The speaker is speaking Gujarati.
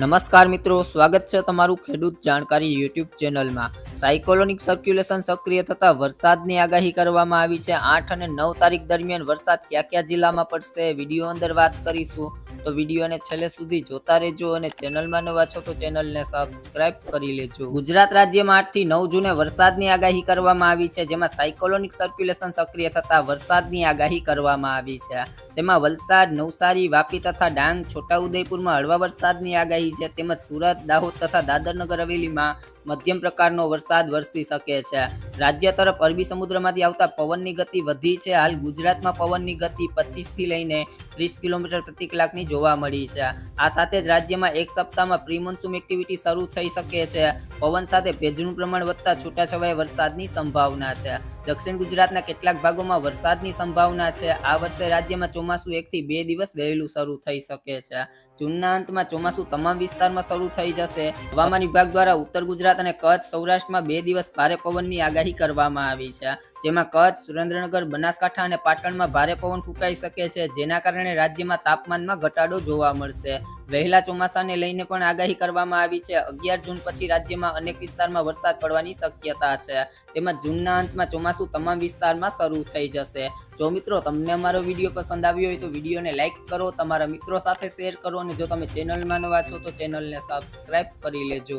નમસ્કાર મિત્રો, સ્વાગત છે તમારું ખેડૂત જાણકારી યુટ્યુબ ચેનલમાં. સાયકોલોનિક સર્ક્યુલેશન સક્રિય થતા વરસાદની આગાહી કરવામાં આવી છે. આઠ અને નવ તારીખ દરમિયાન વરસાદ કયા કયા જિલ્લામાં પડશે વીડિયો અંદર વાત કરીશું. તો વિડીયોને છેલ્લે સુધી જોતા રહેજો અને ચેનલમાં નવા છો તો ચેનલને સબસ્ક્રાઇબ કરી લેજો. ગુજરાત રાજ્યમાં આઠથી નવ જૂને વરસાદની આગાહી કરવામાં આવી છે, જેમાં સાયકોલોનિક સર્ક્યુલેશન સક્રિય થતા વરસાદની આગાહી કરવામાં આવી છે. તેમાં વલસાડ, નવસારી, વાપી તથા ડાંગ, છોટાઉદેપુરમાં હળવા વરસાદની આગાહી છે. તેમજ સુરત, દાહોદ તથા દાદરનગર હવેલીમાં મધ્યમ પ્રકારનો વરસાદ વરસી શકે છે. રાજ્ય તરફ અરબી સમુદ્રમાંથી આવતા પવનની ગતિ વધી છે. હાલ ગુજરાતમાં પવનની ગતિ પચીસથી લઈને ત્રીસ કિલોમીટર પ્રતિ કલાકની જોવા મળી છે. આ સાથે જ રાજ્યમાં એક સપ્તાહમાં પ્રી મોન્સૂન એક્ટિવિટી શરૂ થઈ શકે છે. પવન સાથે ભેજનું પ્રમાણ વધતા છૂટાછવાયા વરસાદની સંભાવના છે. દક્ષિણ ગુજરાતના કેટલાક ભાગોમાં વરસાદની સંભાવના છે. આ વર્ષે રાજ્યમાં ચોમાસું એકથી બે દિવસ વહેલું શરૂ થઈ શકે છે. જૂનના અંતમાં ચોમાસું તમામ વિસ્તારમાં શરૂ થઈ જશે. હવામાન વિભાગ દ્વારા ઉત્તર ગુજરાત અને કચ્છ સૌરાષ્ટ્રમાં બે દિવસ ભારે પવનની આગાહી કરવામાં આવી છે. જેમાં કચ્છ, સુરેન્દ્રનગર, બનાસકાંઠા અને પાટણમાં ભારે પવન ફૂંકાઈ શકે છે. જેના કારણે રાજ્યમાં તાપમાનમાં ઘટાડો જોવા મળશે. વહેલા ચોમાસાને લઈને પણ આગાહી કરવામાં આવી છે. અગિયાર જૂન પછી રાજ્યમાં અનેક વિસ્તારમાં વરસાદ પડવાની શક્યતા છે. તેમજ જૂનના અંતમાં ચોમાસું તમામ વિસ્તારમાં શરૂ થઈ જશે. જો મિત્રો તમને અમારો વીડિયો પસંદ આવ્યો હોય તો વિડીયોને લાઇક કરો, તમારા મિત્રો સાથે શેર કરો અને જો તમે ચેનલમાં નવા છો તો ચેનલને સબસ્ક્રાઇબ કરી લેજો.